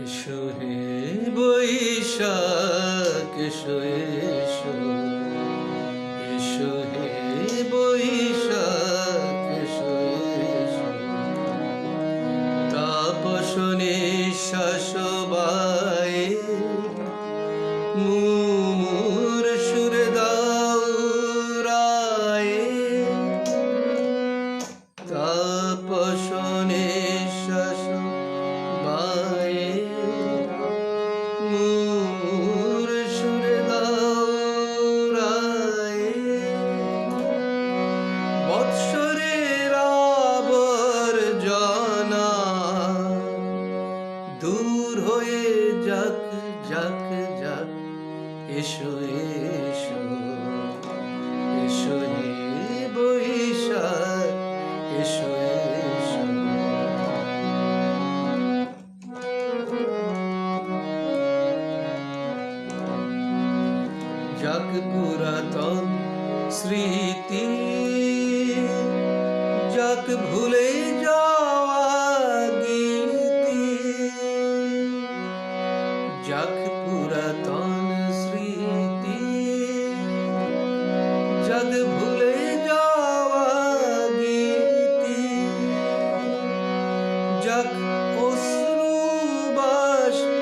এসো হে বৈশাখ এসো এসো। এসো হে বৈশাখ এসো এসো। তাপসনে শাসবায়ে মুমুর যাক যাক। এসো এসো। এসো বৈশাখ। এসো এসো। যাক পুরাতন স্মৃতি, যাক ভুলে যাওয়া গীতি, যাক যাক ভুলে যাওয়া গীতি। যাক অশ্রু বাষ্প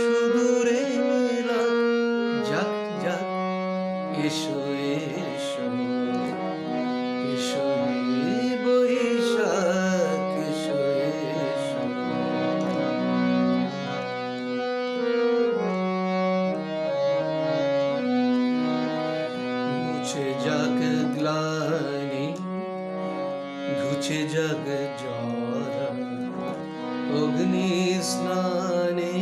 সুদূরে মেলা। যাক যাক এসো যাক গ্লানি ঘুচে যাক জরা অগ্নি স্নানে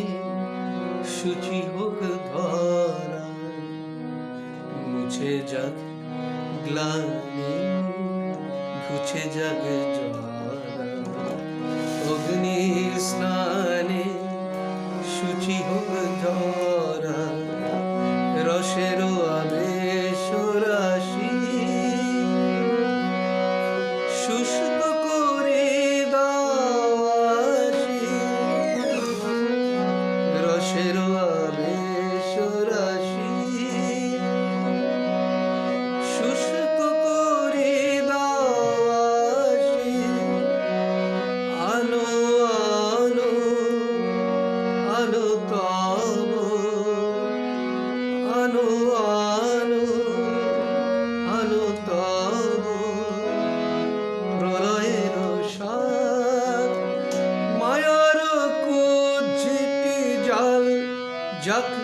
শুচি হোক ধরা মুছে যাক গ্লানি ঘুছে যাক জরা আলো তব আলো আলো আলো তব প্রলয়ের সাত মায়ার কুজ্জিটি জাল যাক